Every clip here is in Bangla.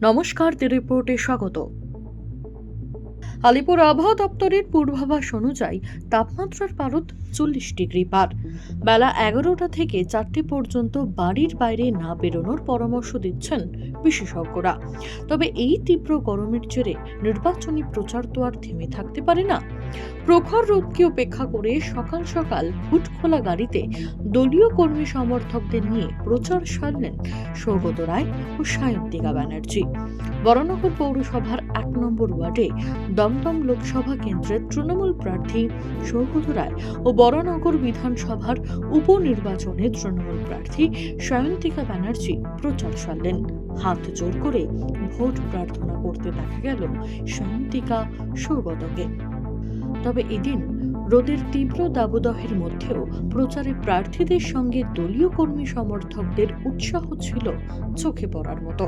নমস্কার রিপোর্টে স্বাগত। আলিপুর আবহাওয়া দপ্তরের পূর্বাভাস অনুযায়ী তাপমাত্রার পারদ চল্লিশ ডিগ্রি পার। বেলা এগারোটা থেকে চারটে পর্যন্ত বাড়ির বাইরে না বেরোনোর পরামর্শ দিচ্ছেন বিশেষজ্ঞরা। তবে এই তীব্র গরমের জেরে নির্বাচনী প্রচার তো আর থেমে থাকতে পারে না। প্রখর রোদকে উপেক্ষা করে সকাল সকাল হুট খোলা গাড়িতে দলীয় কর্মী সমর্থকদের নিয়ে প্রচার সারলেন সৌগত রায় ও সায়ন্তিকা ব্যানার্জি। বরানগর পৌরসভার এক নম্বর ওয়ার্ডে দমদম লোকসভা কেন্দ্রের তৃণমূল প্রার্থী সৌগত রায় ও বরানগর বিধানসভার উপনির্বাচনে তৃণমূল প্রার্থী সায়ন্তিকা ব্যানার্জি প্রচার সারলেন। হাত জোর করে ভোট প্রার্থনা করতে দেখা গেল সায়ন্তিকা সৌগতকে। তবে এদিন রোদের তীব্র দাবদাহের মধ্যেও প্রচারে প্রার্থীদের সঙ্গে দলীয় কর্মী সমর্থকদের উৎসাহ ছিল চোখে পড়ার মতো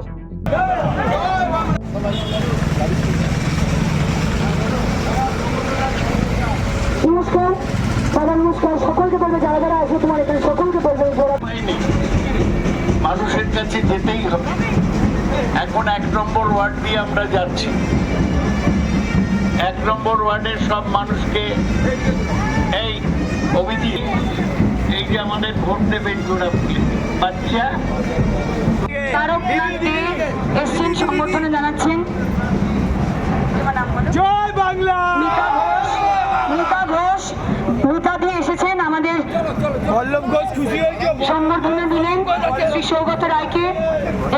নমস্কার দাদা নমস্কার সকলকে যারা যারা আসবে তোমার এখানে সকলকে বলবে মানুষের কাছে যেতেই হবে। এখন এক নম্বর ওয়ার্ড দিয়ে আমরা যাচ্ছি। এক নম্বর ওয়ার্ডের সব মানুষকে এই অভিজিৎ এই যে আমাদের ভোট দেবেন জোড়া বাচ্চা তারক দে এসছেন সম্বর্ধনা জানাচ্ছেন জয় বাংলা মিতা ঘোষ মিতা ঘোষ মিতা দে এসেছেন আমাদের সম্বর্ধনা দিলেন শ্রী সৌগত রায়কে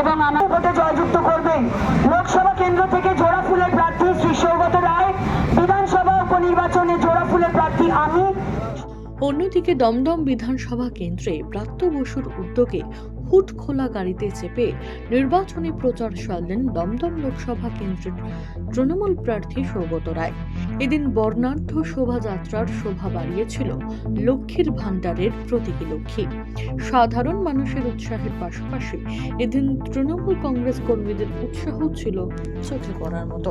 এবং আমার ভোটে জয়যুক্ত করবেন। লোকসভা কেন্দ্র থেকে জোড়া ফুলের প্রার্থী শ্রী সৌগত রায় বিধানসভা উপনির্বাচনে জোড়া ফুলের প্রার্থী আমি। অন্যদিকে দমদম বিধানসভা কেন্দ্রে ব্রাত্য বসুর উদ্যোগে হুট খোলা গাড়িতে চেপে নির্বাচনী প্রচার সারলেন দমদম লোকসভা কেন্দ্রের তৃণমূল প্রার্থী সৌগত রায়। এদিন বর্ণাঢ্য শোভাযাত্রার শোভা বাড়িয়েছিল লক্ষ্মীর ভাণ্ডারের প্রতীকী লক্ষ্মী। সাধারণ মানুষের উৎসাহের পাশাপাশি এদিন তৃণমূল কংগ্রেস কর্মীদের উৎসাহ ছিল চোখে পড়ার মতো।